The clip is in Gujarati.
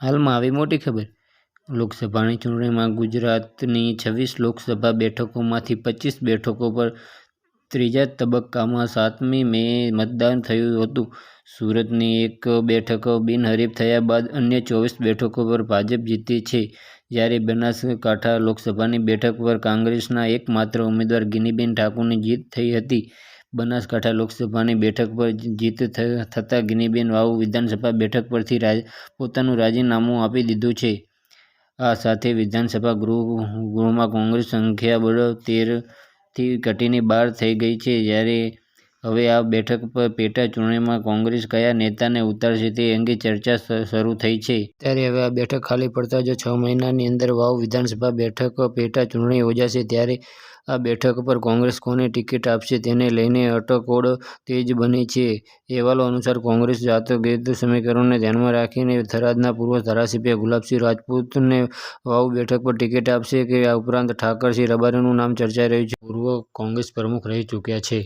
હાલમાં આવી મોટી ખબર? લોકસભાની ચૂંટણીમાં ગુજરાતની છવ્વીસ લોકસભા બેઠકોમાંથી પચ્ચીસ બેઠકો પર ત્રીજા તબક્કામાં સાતમી મે મતદાન થયું હતું. સુરતની એક બેઠક બિનહરીફ થયા બાદ અન્ય ચોવીસ બેઠકો પર ભાજપ જીતી છે. જ્યારે બનાસકાંઠા લોકસભાની બેઠક પર કોંગ્રેસના એકમાત્ર ઉમેદવાર ગિનીબેન ઠાકોરની જીત થઈ હતી. બનાસકાંઠા લોકસભાની બેઠક પર જીત થતાં ગિનીબેન વાવ વિધાનસભા બેઠક પરથી પોતાનું રાજીનામું આપી દીધું છે. આ સાથે વિધાનસભા ગૃહ, ગૃહમાં કોંગ્રેસ સંખ્યાબળ તેરથી ઘટીને બાર થઈ ગઈ છે. જ્યારે હવે આ બેઠક પર પેટા ચૂંટણીમાં કોંગ્રેસ કયા નેતાને ઉતારશે તે અંગે ચર્ચા શરૂ થઈ છે. ત્યારે હવે આ બેઠક ખાલી પડતા જો છ મહિનાની અંદર વાવ વિધાનસભા બેઠક પેટા ચૂંટણી યોજાશે, ત્યારે આ બેઠક પર કોંગ્રેસ કોને ટિકિટ આપશે તેને લઈને અટકોળ તેજ બની છે. અહેવાલો અનુસાર કોંગ્રેસ જાતો ગેદ સમીકરણને ધ્યાનમાં રાખીને થરાદના પૂર્વ ધારાસભ્ય ગુલાબસિંહ રાજપૂતને વાવ બેઠક પર ટિકિટ આપશે કે આ ઉપરાંત ઠાકરસિંહ રબારીનું નામ ચર્ચાઈ રહ્યું છે. પૂર્વ કોંગ્રેસ પ્રમુખ રહી ચૂક્યા છે.